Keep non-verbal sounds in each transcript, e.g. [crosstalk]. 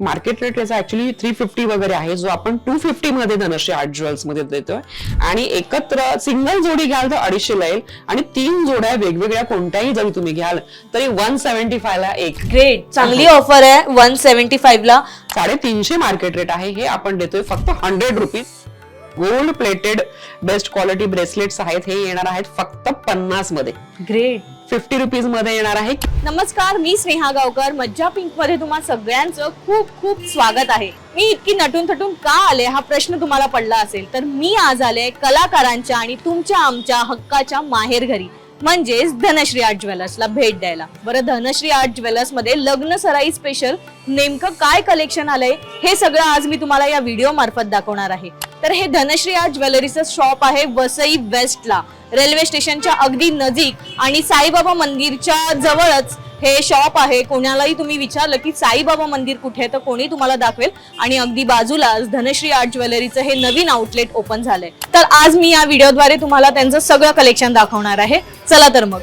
Market rate याचा actually three fifty वगैरे आहे. जो आपण टू फिफ्टी मध्ये धनश्री आर्ट ज्वेल्समध्ये देतोय. आणि एकत्र सिंगल जोडी घ्याल तर अडीचशे ला येईल. आणि तीन जोड्या वेगवेगळ्या कोणत्याही जरी तुम्ही घ्याल तरी वन सेव्हन्टी फाय ला एक. ग्रेट चांगली ऑफर आहे. वन सेव्हन्टी फाईव्ह ला. साडेतीनशे मार्केट रेट आहे. हे आपण देतोय फक्त hundred rupees gold plated best quality bracelets आहेत. हे येणार आहेत फक्त पन्नासमध्ये. ग्रेट फिफ्टी रुपीजमध्ये येणार आहे. नमस्कार मी स्नेहा गावकर. मज्जा पिंकमध्ये तुम्हा सगळ्यांचं खूप खूप स्वागत आहे. मी इतकी नटून थटून का आले? हा प्रश्न तुम्हाला पडला असेल. तर मी आज आले कलाकारांच्या आणि तुमच्या आमच्या हक्काच्या माहेर घरी म्हणजेच धनश्री आर्ट ज्वेलर्सला भेट द्यायला. बरं धनश्री आर्ट ज्वेलर्समध्ये लग्न सराई स्पेशल नेमकं काय कलेक्शन आलंय हे सगळं आज मी तुम्हाला या व्हिडिओ मार्फत दाखवणार आहे. तर हे धनश्री आर्ट ज्वेलरीचं शॉप आहे वसई वेस्टला रेल्वे स्टेशनच्या अगदी नजीक आणि साईबाबा मंदिरच्या जवळच हे शॉप आहे. कोणालाही तुम्ही विचारलं की साईबाबा मंदिर कुठे आहे तर कोणी तुम्हाला दाखवेल. आणि अगदी बाजूलाच धनश्री आर्ट ज्वेलरीचं हे नवीन आउटलेट ओपन झालंय. तर आज मी या व्हिडिओद्वारे तुम्हाला त्यांचं सगळं कलेक्शन दाखवणार आहे. चला तर मग.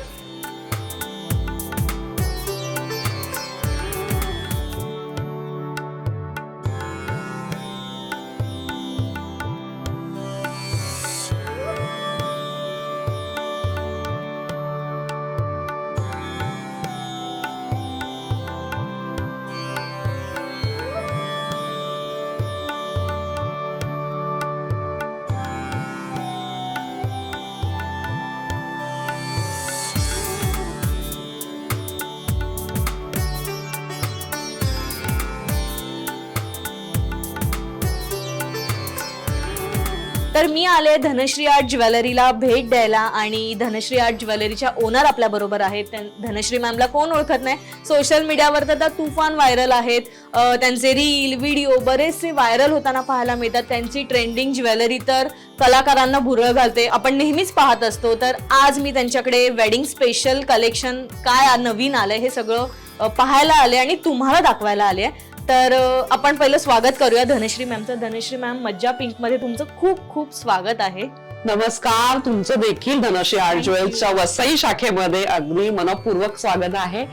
तर मी आले धनश्री आर्ट ज्वेलरीला भेट द्यायला आणि धनश्री आर्ट ज्वेलरीच्या ओनर आपल्या बरोबर आहेत. धनश्री मॅमला कोण ओळखत नाही. सोशल मीडियावर तर त्या तुफान व्हायरल आहेत. त्यांचे रील व्हिडिओ बरेचसे व्हायरल होताना पाहायला मिळतात. त्यांची ट्रेंडिंग ज्वेलरी तर कलाकारांना भुरळ घालते. आपण नेहमीच पाहत असतो. तर आज मी त्यांच्याकडे वेडिंग स्पेशल कलेक्शन काय नवीन आलंय हे सगळं पाहायला आले आणि तुम्हाला दाखवायला आले तर आपण पहिलं स्वागत करूया धनश्री मॅमचं. धनश्री मॅम मज्जा पिंकमध्ये तुमचं खूप खूप स्वागत आहे. नमस्कार तुमचं देखील धनश्री आर्ट ज्वेल्सच्या वसई शाखेमध्ये अगदी मनपूर्वक स्वागत आहे.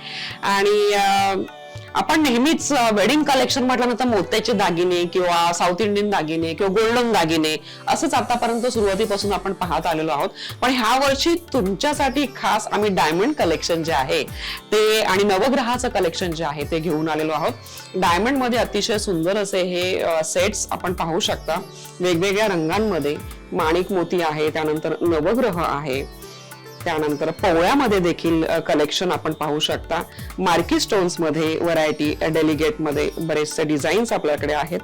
आणि आपण नेहमीच वेडिंग कलेक्शन म्हटल्यानंतर मोत्याचे दागिने किंवा साऊथ इंडियन दागिने किंवा गोल्डन दागिने असंच आतापर्यंत सुरुवातीपासून आपण पाहत आलेलो आहोत. पण ह्या वर्षी तुमच्यासाठी खास आम्ही डायमंड कलेक्शन जे आहे ते आणि नवग्रहाचं कलेक्शन जे आहे ते घेऊन आलेलो आहोत. डायमंडमध्ये अतिशय सुंदर असे हे सेट्स आपण पाहू शकता. वेगवेगळ्या रंगांमध्ये माणिक मोती आहे त्यानंतर नवग्रह आहे त्यानंतर पवळ्यामध्ये देखील कलेक्शन आपण पाहू शकता. मार्की स्टोन्समध्ये व्हरायटी डेलिगेटमध्ये बरेचसे डिझाईन्स आपल्याकडे आहेत.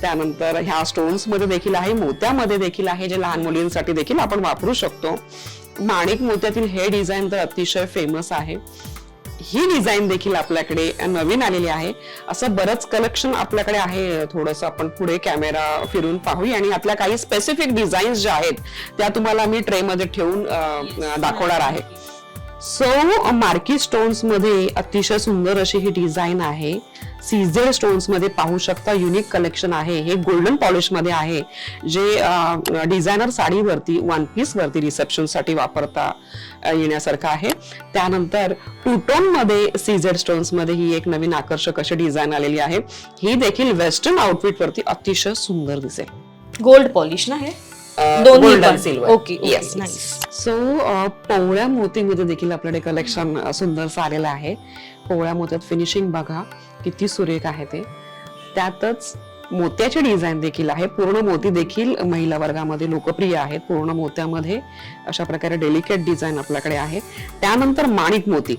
त्यानंतर ह्या स्टोन्समध्ये देखील आहे मोत्यामध्ये देखील आहे जे लहान मुलींसाठी देखील आपण वापरू शकतो. माणिक मोत्यातील हे डिझाईन तर अतिशय फेमस आहे. ही डिझाईन देखील आपल्याकडे नवीन आलेली आहे. असं बरंच कलेक्शन आपल्याकडे आहे. थोडंसं आपण पुढे कॅमेरा फिरून पाहूया आणि यातल्या काही स्पेसिफिक डिझाईन्स ज्या आहेत त्या तुम्हाला मी ट्रे मध्ये ठेवून दाखवणार आहे. सो मार्की स्टोन्समध्ये अतिशय सुंदर अशी ही डिझाईन आहे. सीझेड स्टोन्समध्ये पाहू शकता युनिक कलेक्शन आहे. हे गोल्डन पॉलिशमध्ये आहे. जे डिझायनर साडीवरती वन पीस वरती रिसेप्शनसाठी वापरता येण्यासारखं आहे. त्यानंतर टूटोनमध्ये सीझेड स्टोन्समध्ये ही एक नवीन आकर्षक अशी डिझाईन आलेली आहे. ही देखील वेस्टर्न आउटफिट वरती अतिशय सुंदर दिसेल. गोल्ड पॉलिश ना हे? दोन्ही पण. Silver okay, yes. सो पोवळ्या मोतीमध्ये देखील आपल्याकडे कलेक्शन सुंदर आलेलं आहे. पोवळ्या मोत्यात फिनिशिंग बघा किती सुरेख आहे ते. त्यातच मोत्याची डिझाईन देखील आहे. पूर्ण मोती देखील महिला वर्गामध्ये लोकप्रिय आहेत. पूर्ण मोत्यामध्ये अशा प्रकारे डेलिकेट डिझाईन आपल्याकडे आहे. त्यानंतर माणिक मोती.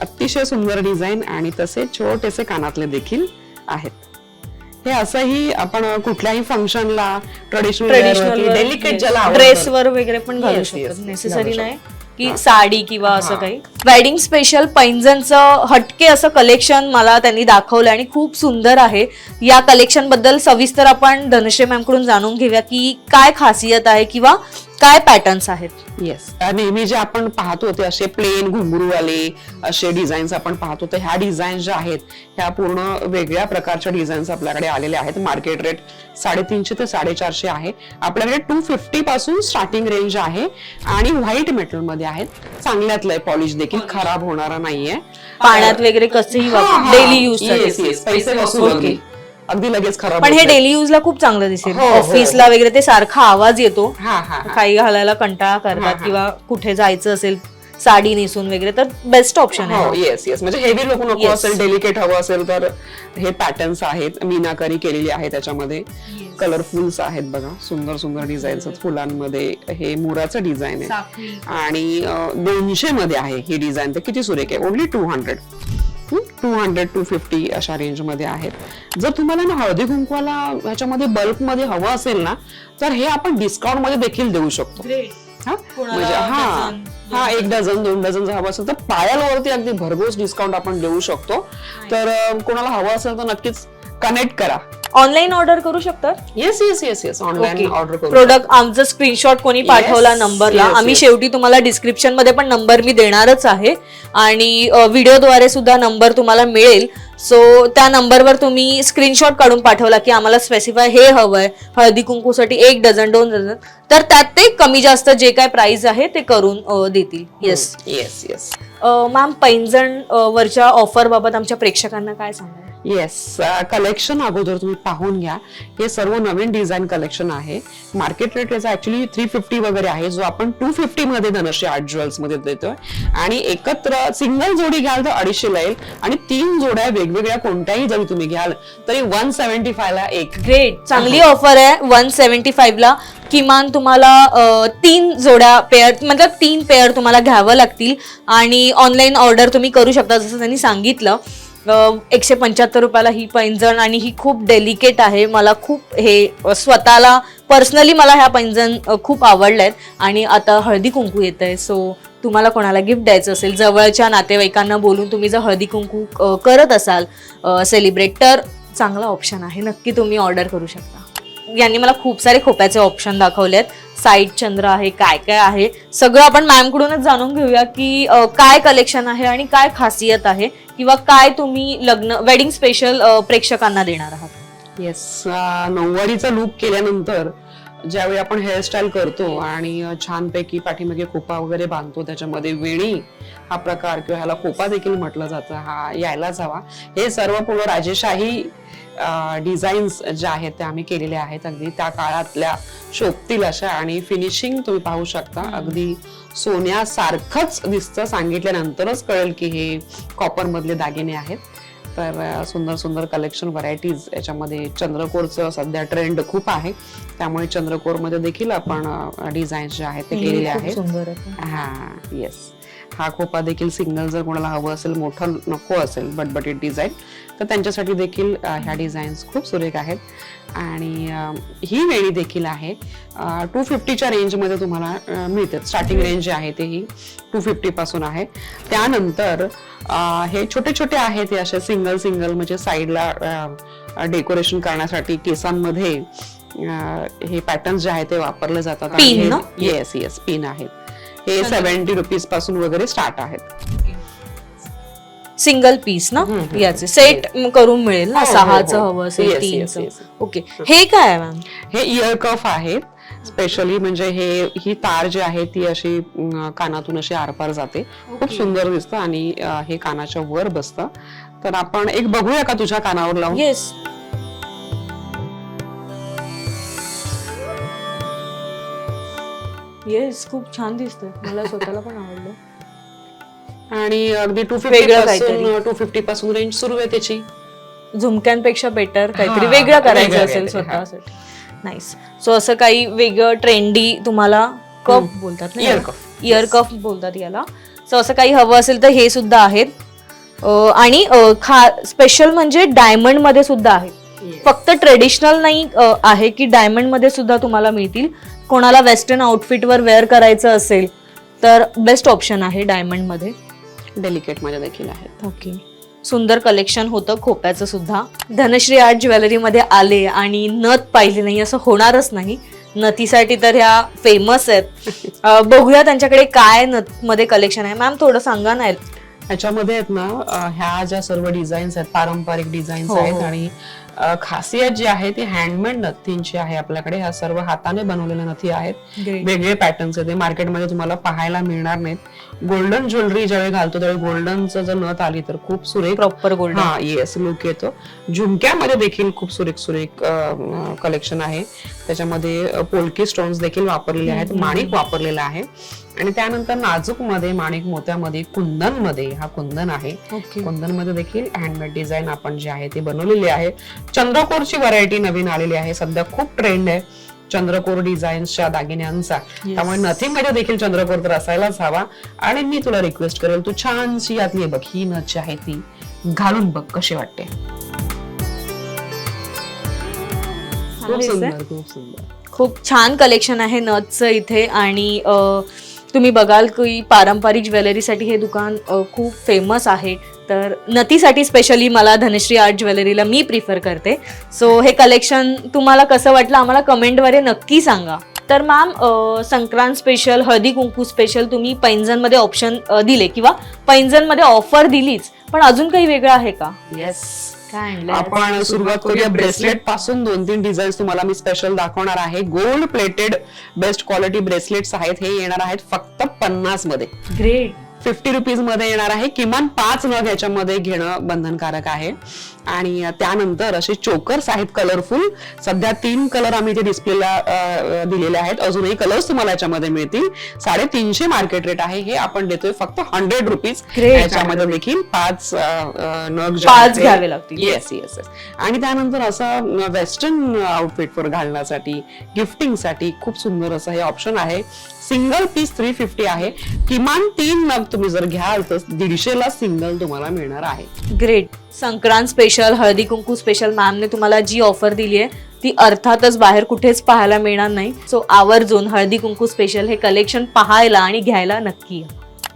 अतिशय सुंदर डिझाईन आणि तसे छोटेसे कानातले देखील आहेत. हे असंही आपण कुठल्याही फंक्शनला ट्रेडिशनल ट्रेडिशनल डेलिकेट ज्याला ड्रेसवर वगैरे पण घालू शकतात नेसेसरी नाही की साडी किंवा असं काही. वेडिंग स्पेशल पैंजणचं हटके असं कलेक्शन मला त्यांनी दाखवलं आणि खूप सुंदर आहे. या कलेक्शनबद्दल सविस्तर आपण धनश्री मॅमकडून जाणून घेऊया की काय खासियत आहे किंवा काय पॅटर्न्स आहेत. येस नेहमी जे आपण पाहतो ते असे प्लेन घुंगरूवाले असे डिझाईन्स आपण पाहतो तर ह्या डिझाईन ज्या आहेत ह्या पूर्ण वेगळ्या प्रकारच्या डिझाईन्स आपल्याकडे आलेल्या आहेत. मार्केट रेट साडेतीनशे ते साडेचारशे आहे. आपल्याकडे टू फिफ्टी पासून स्टार्टिंग रेंज आहे. आणि व्हाईट मेटलमध्ये आहेत. चांगल्यातलं आहे पॉलिश देखील. खराब होणारा नाहीये पाण्यात वगैरे कसंही हा, हा. Daily use. पैसे वसूल. अगदी लगेच खराब पण हे. डेली युजला खूप चांगलं दिसेल हो, हो. ऑफिसला वगैरे ते सारखा आवाज येतो हा हा हा. काही घालायला कंटाळा हा, करतात हा. किंवा कुठे जायचं असेल साडी नेसून वगैरे तर बेस्ट ऑप्शन हो आहे येस येस म्हणजे हेवी लोक नको. असेल डेलिकेट हवं असेल तर हे पॅटर्न्स आहेत. मीनाकारी केलेली आहे त्याच्यामध्ये. कलरफुल्स आहेत बघा. सुंदर सुंदर डिझाईन्स आहेत. फुलांमध्ये हे मोराचं डिझाईन आहे. आणि दोनशे मध्ये आहे ही डिझाईन तर किती सुरेख आहे? Only two hundred two hundred two fifty अशा रेंजमध्ये आहेत. जर तुम्हाला ना हळदी कुंकवाला ह्याच्यामध्ये बल्कमध्ये हवं असेल ना तर हे आपण डिस्काउंटमध्ये देखील देऊ शकतो. हा? म्हणजे हा हा एक डझन दोन डझन जर हवं असेल तर पायालवरती अगदी भरघोस डिस्काउंट आपण देऊ शकतो. तर कोणाला हवं असेल तर नक्कीच कनेक्ट करा. ऑनलाईन ऑर्डर करू शकतात? Yes yes yes yes online order करू प्रोडक्ट आमचं स्क्रीनशॉट कोणी पाठवला नंबरला. आम्ही. शेवटी तुम्हाला डिस्क्रिप्शनमध्ये पण नंबर मी देणारच आहे. आणि व्हिडिओद्वारे सुद्धा नंबर तुम्हाला मिळेल. सो त्या नंबरवर तुम्ही स्क्रीनशॉट काढून पाठवला की आम्हाला स्पेसिफाय हे हवंय. हळदी कुंकूसाठी एक डझन दोन डझन तर त्यात ते कमी जास्त जे काय प्राइस आहे ते करून देतील. येस येस येस मॅम पैंजण वरच्या ऑफर बाबत आमच्या प्रेक्षकांना काय सांगाल? येस कलेक्शन अगोदर तुम्ही पाहून घ्या. हे सर्व नवीन डिझाईन कलेक्शन आहे. मार्केट रेट याचा ऍक्च्युली थ्री फिफ्टी वगैरे आहे. जो आपण टू फिफ्टी मध्ये धनश्री आर्ट ज्वेल्समध्ये देतोय. आणि एकत्र सिंगल जोडी घ्याल तर अडीचशे येईल. आणि तीन जोड्या वेगवेगळ्या कोणत्याही जरी तुम्ही घ्याल तरी वन सेव्हन्टी ला एक. ग्रेट चांगली ऑफर आहे. वन सेव्हन्टी फाईव्हला किमान तुम्हाला तीन जोड्या पेअर मतलब तीन पेअर तुम्हाला घ्यावं लागतील. आणि ऑनलाईन ऑर्डर तुम्ही करू शकता जसं त्यांनी सांगितलं. एकशे पंच्याहत्तर रुपयाला ही पैंजण आणि ही खूप डेलिकेट आहे. मला खूप हे स्वतःला पर्सनली मला ह्या पैंजण खूप आवडल्या आहेत आणि आता हळदी कुंकू येत आहे सो तुम्हाला कोणाला गिफ्ट द्यायचं असेल जवळच्या नातेवाईकांना बोलून तुम्ही जर हळदी कुंकू करत असाल सेलिब्रेट तर चांगला ऑप्शन आहे. नक्की तुम्ही ऑर्डर करू शकता. यांनी मला खूप सारे खोप्याचे ऑप्शन दाखवलेत. साईड चंद्र आहे काय काय आहे सगळं आपण मॅमकडूनच जाणून घेऊया की काय कलेक्शन आहे आणि काय खासियत आहे किंवा काय तुम्ही लग्न वेडिंग स्पेशल प्रेक्षकांना देणार आहात? येस नऊवारीचा लुक केल्यानंतर ज्यावेळी आपण हेअरस्टाईल करतो आणि छानपैकी पाठीमागे खोपा वगैरे बांधतो त्याच्यामध्ये वेणी हा प्रकार किंवा ह्याला खोपा देखील म्हटलं जातं. हा यायलाच हवा. हे सर्व पूर्ण राजेशाही डिझाईन्स ज्या आहेत त्या आम्ही केलेल्या आहेत. अगदी त्या काळातल्या शोभतील अशा आणि फिनिशिंग तुम्ही पाहू शकता. अगदी सोन्यासारखंच दिसतं. सांगितल्यानंतरच कळेल की हे कॉपर मधले दागिने आहेत. तर सुंदर सुंदर कलेक्शन व्हरायटीज याच्यामध्ये चंद्रकोरचं सध्या ट्रेंड खूप आहे. त्यामुळे चंद्रकोरमध्ये देखील आपण डिझाईन्स जे आहेत ते केलेले आहेत. हा येस हा खोपा देखील सिंगल जर कोणाला हवं असेल मोठं नको असेल बटबटीत डिझाईन तर त्यांच्यासाठी देखील ह्या डिझाईन्स खूप सुरेख आहेत. आणि ही वेळी देखील आहे. टू फिफ्टीच्या रेंजमध्ये तुम्हाला मिळते. स्टार्टिंग रेंज जी आहे ते ही टू फिफ्टी पासून आहे. त्यानंतर हे छोटे छोटे आहेत हे असे सिंगल सिंगल म्हणजे साईडला डेकोरेशन करण्यासाठी केसांमध्ये हे पॅटर्न जे आहेत ते वापरले जातात? येस येस पिन आहेत. हे सेव्हन्टी रुपीजपासून वगैरे स्टार्ट आहेत. सिंगल पीस ना. याचे. सेट करून मिळेल ना? हो, हो, सहाचं हो. हवं असेल Yes, yes, तीनचं. yes. ओके हे काय आहे मॅम हे इयर कफ आहेत स्पेशली म्हणजे हे ही तार जी आहे ती अशी अं, कानातून अशी आरपार जाते. खूप सुंदर दिसतं आणि अं, हे कानाच्या वर बसतं. तर आपण एक बघूया का तुझ्या कानावर लावून? येस येस खूप छान दिसतंय. मला स्वतःला पण आवडलं. आणि अगदी टू फिफ्टी वेगळं पासून. टू फिफ्टी पासून रेंज सुरू आहे त्याची. झुमक्यांपेक्षा बेटर काहीतरी हा, वेगळं करायचं वेगळं असेल काहीतरी, हा. स्वतःसाठी. नाईस सो असं काही वेगळं ट्रेंडी तुम्हाला कप बोलतात ना Ear cuff. इयर कफ बोलतात याला. सो असं काही हवं असेल तर हे सुद्धा आहेत. अं, आणि अं, खा स्पेशल म्हणजे डायमंडमध्ये सुद्धा आहेत. फक्त ट्रेडिशनल नाही आहे की डायमंडमध्ये सुद्धा तुम्हाला मिळतील. कोणाला वेस्टर्न आउटफिटवर वेअर करायचं असेल तर बेस्ट ऑप्शन आहे डायमंडमध्ये. डेलिकेटमध्ये देखील आहेत ओके सुंदर कलेक्शन होतं खोप्याचं सुद्धा. धनश्री आर्ट ज्वेलरीमध्ये आले आणि नथ पाहिली नाही असं होणारच नाही. नथीसाठी तर ह्या फेमस आहेत. [laughs] बघूया त्यांच्याकडे काय नथमध्ये कलेक्शन आहे. मॅम थोडं सांगा ना. ह्याच्यामध्ये आहेत ना ह्या ज्या सर्व डिझाईन्स आहेत पारंपरिक डिझाईन्स हो, आहेत हो. आणि खासियत जी आहे ती हँडमेड नथींची आहे आपल्याकडे. ह्या सर्व हाताने बनवलेल्या नथी आहेत. वेगळे पॅटर्न्स आहेत. ते मार्केटमध्ये तुम्हाला पाहायला मिळणार नाहीत. गोल्डन ज्वेलरी ज्यावेळी घालतो त्यावेळी गोल्डनचं जर नथ आली तर खूप सुरेख. प्रॉपर गोल्ड हा येस लुक येतो. झुमक्यामध्ये देखील खूप सुरेख सुरेख कलेक्शन आहे. त्याच्यामध्ये पोलकी स्टोन्स देखील वापरलेले आहेत. माणिक वापरलेला आहे. आणि त्यानंतर नाजूकमध्ये माणिक मोत्यामध्ये कुंदनमध्ये हा कुंदन आहे. कुंदनमध्ये देखील हँडमेड डिझाईन आपण जे आहे ते बनवलेली आहे. चंद्रकोरची व्हरायटी नवीन आलेली आहे. सध्या खूप ट्रेंड आहे चंद्रकोर डिझाईन्सच्या दागिन्यांचा. त्यामुळे नथीमध्ये देखील चंद्रकोर तर असायलाच हवा. आणि मी तुला रिक्वेस्ट करेल तू छानशी यातली बघ. ही नथ जी आहे ती घालून बघ कशी वाटते. खूप सुंदर खूप सुंदर. खूप छान कलेक्शन आहे नथचं इथे. आणि तुम्ही बघाल की पारंपरिक ज्वेलरीसाठी हे दुकान खूप फेमस आहे. तर नथीसाठी स्पेशली मला धनश्री आर्ट ज्वेलरीला मी प्रिफर करते. सो हे कलेक्शन तुम्हाला कसं वाटलं आम्हाला कमेंटद्वारे नक्की सांगा. तर ma'am Sankrant special Haldi Kunku special तुम्ही पैंजनमध्ये ऑप्शन दिले किंवा पैंजनमध्ये ऑफर दिलीच. पण अजून काही वेगळं आहे का? Yes yes. आपण सुरुवात करूया. ब्रेसलेटपासून दोन तीन डिझाईन तुम्हाला मी स्पेशल दाखवणार आहे. Gold plated best quality bracelets आहेत. हे येणार आहेत फक्त पन्नासमध्ये ग्रेट फिफ्टी रुपीजमध्ये येणार आहे. किमान पाच नग याच्यामध्ये घेणं बंधनकारक आहे. आणि त्यानंतर असे चोकर्स आहेत कलरफुल सध्या तीन कलर आम्ही इथे डिस्प्लेला दिलेले आहेत. अजूनही कलर्स तुम्हाला याच्यामध्ये मिळतील. साडेतीनशे मार्केट रेट आहे. हे आपण देतोय फक्त हंड्रेड रुपीज. याच्यामध्ये देखील पाच नग पाच घ्यावे लागतील. येस येस येस आणि त्यानंतर असं वेस्टर्न आउटफिटवर घालण्यासाठी गिफ्टिंगसाठी खूप सुंदर असं हे ऑप्शन आहे. सिंगल पीस थ्री फिफ्टी आहे. किमान तीन नग तुम्ही जर घ्याल तर दीडशेला सिंगल तुम्हाला मिळणार आहे. Great Sankrant special Haldi Kunku special मॅमने तुम्हाला जी ऑफर दिली आहे ती अर्थातच बाहेर कुठेच पाहायला मिळणार नाही. सो आवर्जून हळदी कुंकू स्पेशल हे कलेक्शन पाहायला आणि घ्यायला नक्की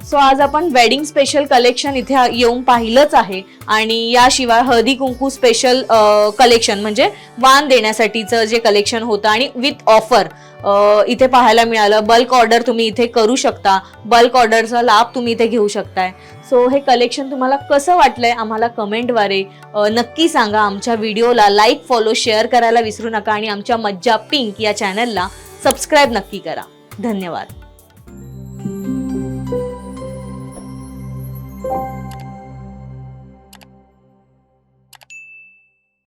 सो आज आपण वेडिंग स्पेशल कलेक्शन इथे येऊन पाहिलंच आहे. आणि याशिवाय हळदी कुंकू स्पेशल कलेक्शन म्हणजे वान देण्यासाठीचं जे कलेक्शन होतं आणि विथ ऑफर इथे पाहायला मिळालं. बल्क ऑर्डर तुम्ही इथे करू शकता. बल्क ऑर्डरचा लाभ तुम्ही इथे घेऊ शकताय. सो हे कलेक्शन तुम्हाला कसं वाटलंय आम्हाला कमेंटद्वारे नक्की सांगा. आमच्या व्हिडिओला लाईक फॉलो शेअर करायला विसरू नका आणि आमच्या मज्जा पिंक या चॅनलला सबस्क्राईब नक्की करा. धन्यवाद.